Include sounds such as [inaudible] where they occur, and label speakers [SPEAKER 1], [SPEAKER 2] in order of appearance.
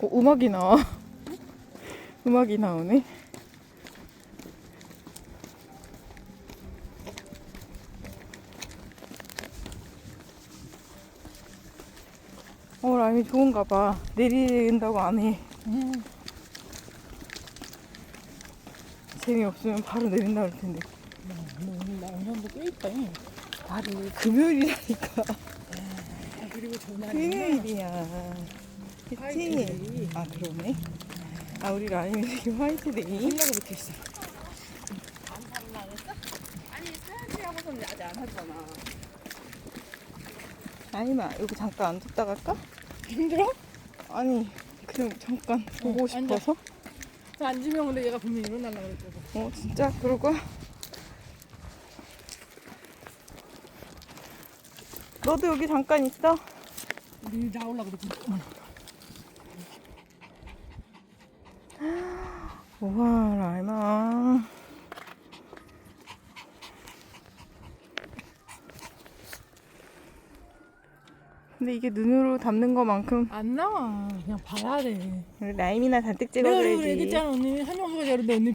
[SPEAKER 1] 어, 음악이 나와. [laughs] 음악이 나오네. 어, 라임이 좋은가 봐. 내린다고 안 해.
[SPEAKER 2] 음.
[SPEAKER 1] 재미없으면 바로 내린다 그럴 텐데.
[SPEAKER 2] 뭐 오늘 나 오늘도 꽤 있다. 잉.
[SPEAKER 1] 바로 금요일이라니까.
[SPEAKER 2] 아, 그리고
[SPEAKER 1] 금요일이야. 그치? 아, 그러네. 아, 우리 라임이 되게 화이트데이.
[SPEAKER 2] 생각을 못했어.
[SPEAKER 3] 아니 사야지 하고서는 아직 안 하잖아.
[SPEAKER 1] 라임아, 여기 잠깐 앉았다 갈까?
[SPEAKER 2] 힘들어?
[SPEAKER 1] 아니, 그냥 잠깐 보고
[SPEAKER 2] 응, 앉아.
[SPEAKER 1] 싶어서.
[SPEAKER 2] 나 앉으면 근데 얘가 분명히 일어나려고 그랬거든.
[SPEAKER 1] 어, 진짜? 그럴 거야? 너도 여기 잠깐 있어?
[SPEAKER 2] 우리 나오려고 그랬거
[SPEAKER 1] 우와, 라임아. 근데 이게 눈으로 담는 것만큼
[SPEAKER 2] 안 나와. 그냥 봐야 돼.
[SPEAKER 1] 라임이나 잔뜩
[SPEAKER 2] 내가 그래
[SPEAKER 1] 찍어줘야지.
[SPEAKER 2] 얘기했잖아 언니 한영수가 저런데 언니